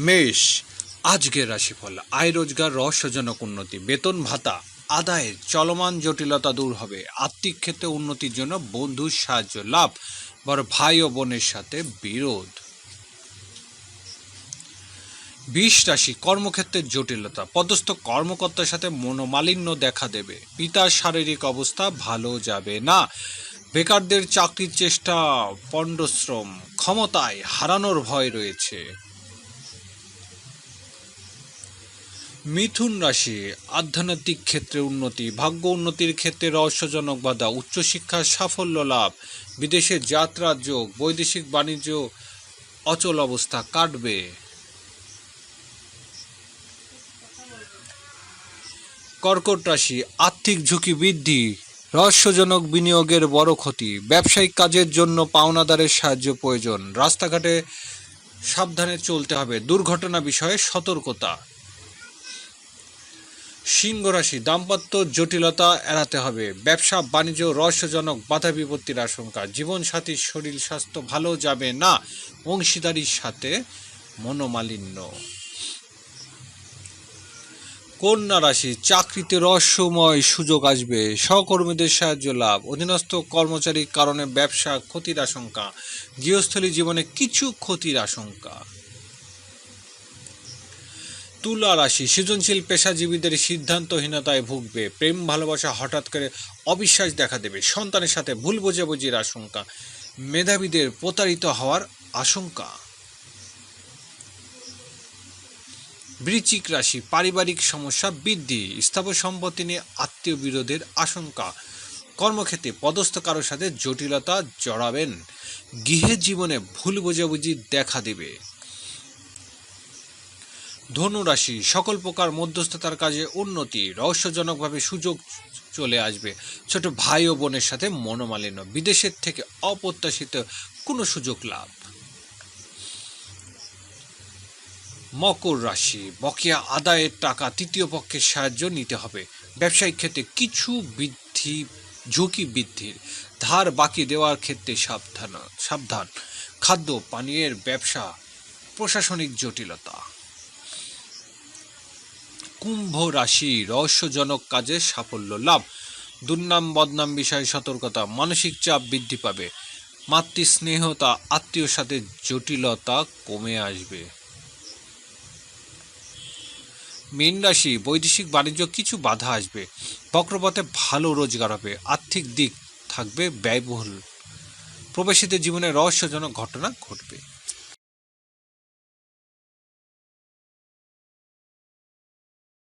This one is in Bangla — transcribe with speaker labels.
Speaker 1: মেষ, আজকের রাশিফল। আয় রোজগার রহস্যজনক উন্নতি। বেতন ভাতা। আদায়ের চলমান জটিলতা দূর হবে। আর্থিক ক্ষেত্রে উন্নতির জন্য বন্ধুর সাহায্য লাভ। বড় ভাই ও বোনের সাথে বিরোধ। বিষ রাশি, কর্মক্ষেত্রের জটিলতা। পদস্থ কর্মকর্তার সাথে মনোমালিন্য দেখা দেবে। পিতার শারীরিক অবস্থা ভালো যাবে না। বেকারদের চাকরির চেষ্টা পণ্ডশ্রম ক্ষমতায় হারানোর ভয় রয়েছে। মিথুন রাশি, আধ্যাত্মিক ক্ষেত্রে উন্নতি, ভাগ্য উন্নতির ক্ষেত্রে রহস্যজনক বাধা উচ্চশিক্ষার সাফল্য লাভ, বিদেশে যাত্রার যোগ, বৈদেশিক বাণিজ্য অচল অবস্থা কাটবে। কর্কট রাশি, আর্থিক ঝুঁকি বৃদ্ধি, রহস্যজনক বিনিয়োগের বড় ক্ষতি, ব্যবসায়িক কাজের জন্য পাওনাদারের সাহায্য প্রয়োজন, রাস্তাঘাটে সাবধানে চলতে হবে, দুর্ঘটনা বিষয়ে সতর্কতা। সিংহ রাশি দাম্পত্য জটিলতা এড়াতে হবে। ব্যবসা, বাণিজ্য রহস্যজনক বাধা বিপত্তির আশঙ্কা। জীবনসাথীর শরীর স্বাস্থ্য ভালো যাবে না। অংশীদারির সাথে মনোমালিন্য। কন্যা রাশি, চাকরিতে রহস্যময় সুযোগ আসবে। সহকর্মীদের সাহায্য লাভ। অধীনস্থ কর্মচারীর কারণে ব্যবসা ক্ষতির আশঙ্কা। গৃহস্থলী জীবনে কিছু ক্ষতির আশঙ্কা। তুলা রাশি, সৃজনশীল পেশাজীবীদের সিদ্ধান্তহীনতায় ভুগবে। প্রেম, ভালোবাসা হঠাৎ করে অবিশ্বাস দেখা দেবে। সন্তানের সাথে ভুল বোঝাবুঝির আশঙ্কা। মেধাবীদের প্রতারিত হওয়ার আশঙ্কা। বৃচিক রাশি, পারিবারিক সমস্যা বৃদ্ধি, স্থাবর সম্পত্তি নিয়ে আত্মীয় বিরোধের আশঙ্কা। কর্মক্ষেত্রে পদস্থ কারোর সাথে জটিলতা জড়াবেন। গৃহের জীবনে ভুল বোঝাবুঝি দেখা দেবে। ধনুরাশি, সকল প্রকার মধ্যস্থতার কাজে উন্নতি, রহস্যজনকভাবে সুযোগ চলে আসবে। ছোট ভাই ও বোনের সাথে মনোমালিন্য, বিদেশের থেকে অপ্রত্যাশিত কোনো সুযোগ লাভ। মকর রাশি, বকেয়া আদায়ের টাকা তৃতীয় পক্ষের সাহায্য নিতে হবে। ব্যবসায়িক ক্ষেত্রে কিছু বৃদ্ধি, ঝুঁকি বৃদ্ধির ধার বাকি দেওয়ার ক্ষেত্রে সাবধান সাবধান। খাদ্য, পানীয়ের ব্যবসা, প্রশাসনিক জটিলতা। কুম্ভ রাশি রহস্যজনক কাজে সাফল্য লাভ। দুর্নাম বদনাম বিষয়ে সতর্কতা, মানসিক চাপ বৃদ্ধি পাবে। মাতৃস্নেহতা আত্মীয় সাথে জটিলতা কমে আসবে। মীন রাশি, বৈদেশিক বাণিজ্য কিছু বাধা আসবে। বক্রপথে ভালো রোজগার হবে, আর্থিক দিক থাকবে ব্যয়বহুল। প্রবাসীদের জীবনে রহস্যজনক ঘটনা ঘটবে।